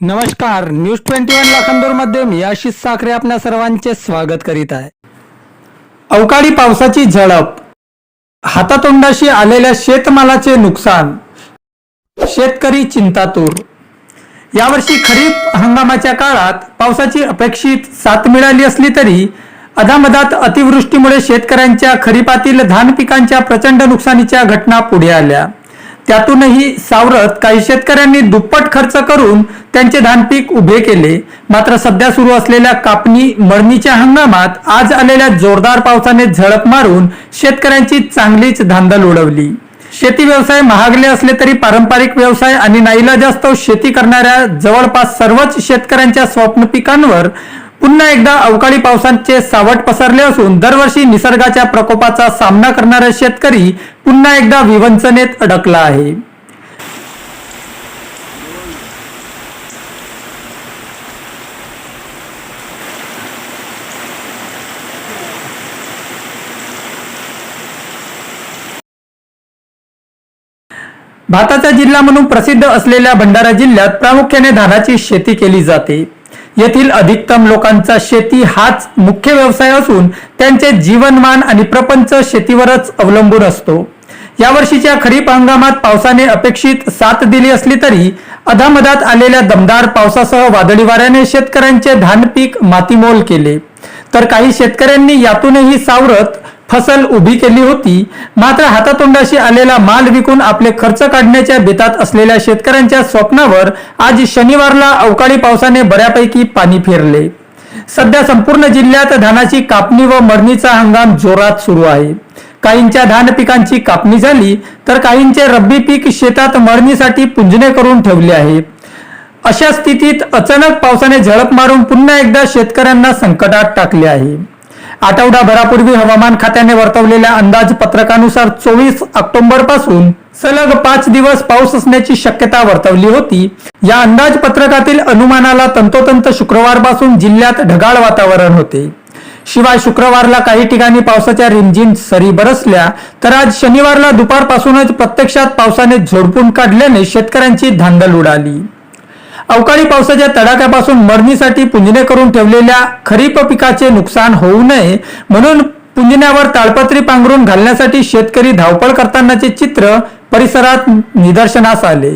नमस्कार news twenty one लाखांदूरमध्ये मी आशिष साखरे आपल्या सर्वांचे स्वागत करीत आहे. अवकाळी पावसाची झडप हातातोंडाशी आलेल्या शेतमालाचे नुकसान. शेतकरी चिंतातूर. यावर्षी खरीप हंगामाच्या काळात पावसाची अपेक्षित साथ मिळाली असली तरी अधामधात अतिवृष्टीमुळे शेतकऱ्यांच्या खरीपातील धान पिकांच्या प्रचंड नुकसानीच्या घटना पुढे आल्या. त्यातूनही सावरत काही शेतकऱ्यांनी दुप्पट खर्च करून त्यांचे धान पीक उभे केले. मात्र सध्या सुरू असलेल्या कापणी मळणीच्या हंगामात आज आलेल्या जोरदार पावसाने झडप मारून शेतकऱ्यांची चांगलीच धांदल उडवली. शेती व्यवसाय महागले असले तरी पारंपरिक व्यवसाय आणि नाईलाजास्तव शेती करणाऱ्या जवळपास सर्वच शेतकऱ्यांच्या स्वप्न पिकांवर पुन्हा एकदा अवकाळी पावसाचे सावट पसरले असून दरवर्षी निसर्गाच्या प्रकोपाचा सामना करणारा शेतकरी पुन्हा एकदा विवंचनेत अडकला आहे. भाताचा जिल्हा म्हणून प्रसिद्ध असलेल्या भंडारा जिल्ह्यात प्रामुख्याने धानाची शेती केली जाते. येथील अधिकतम लोकांचा शेती हाच मुख्य व्यवसाय असून त्यांचे जीवनमान आणि प्रपंच शेतीवरच अवलंबून असतो. यावर्षीच्या खरीप हंगामात पावसाने अपेक्षित साथ दिली असली तरी अधामधात आलेल्या दमदार पावसासह वादळी वाऱ्याने शेतकऱ्यांचे धान पीक मातीमोल केले. तर काही शेतकऱ्यांनी यातूनही सावरत फसल उभी केली होती मात्र हातातोंडाशी आलेला माल विकून आपले खर्च काढण्याच्या बेतात असलेल्या शेतकऱ्यांच्या स्वप्नावर आज शनिवारला अवकाळी पावसाने बऱ्यापैकी पाणी फिरले. सध्या संपूर्ण जिल्ह्यात धानाची कापणी व मरणीचा हंगाम जोरात सुरू आहे. काहींच्या धान पिकांची कापणी झाली तर काहींचे रब्बी पीक शेतात मरणीसाठी पुंजणे करून ठेवले आहे. अशा स्थितीत अचानक पावसाने झळप मारून पुन्हा एकदा शेतकऱ्यांना संकटात टाकले आहे. आठवडाभरापूर्वी हवामान खात्याने वर्तवलेल्या अंदाजपत्रकानुसार चोवीस ऑक्टोबरपासून सलग पाच दिवस पाऊस असण्याची शक्यता वर्तवली होती. या अंदाजपत्रकातील अनुमानाला तंतोतंत शुक्रवारपासून जिल्ह्यात ढगाळ वातावरण होते. शिवाय शुक्रवारला काही ठिकाणी पावसाच्या रिमझिम सरी बरसल्या तर आज शनिवारला दुपारपासूनच प्रत्यक्षात पावसाने झोडपून काढल्याने शेतकऱ्यांची धांदल उडाली. अवकाळी पावसाच्या तडाख्यापासून मरणीसाठी पुंजणे करून ठेवलेल्या खरीप पिकाचे नुकसान होऊ नये म्हणून पुंजण्यावर ताळपत्री पांघरून घालण्यासाठी शेतकरी धावपळ करतानाचे चित्र परिसरात निदर्शनास आले.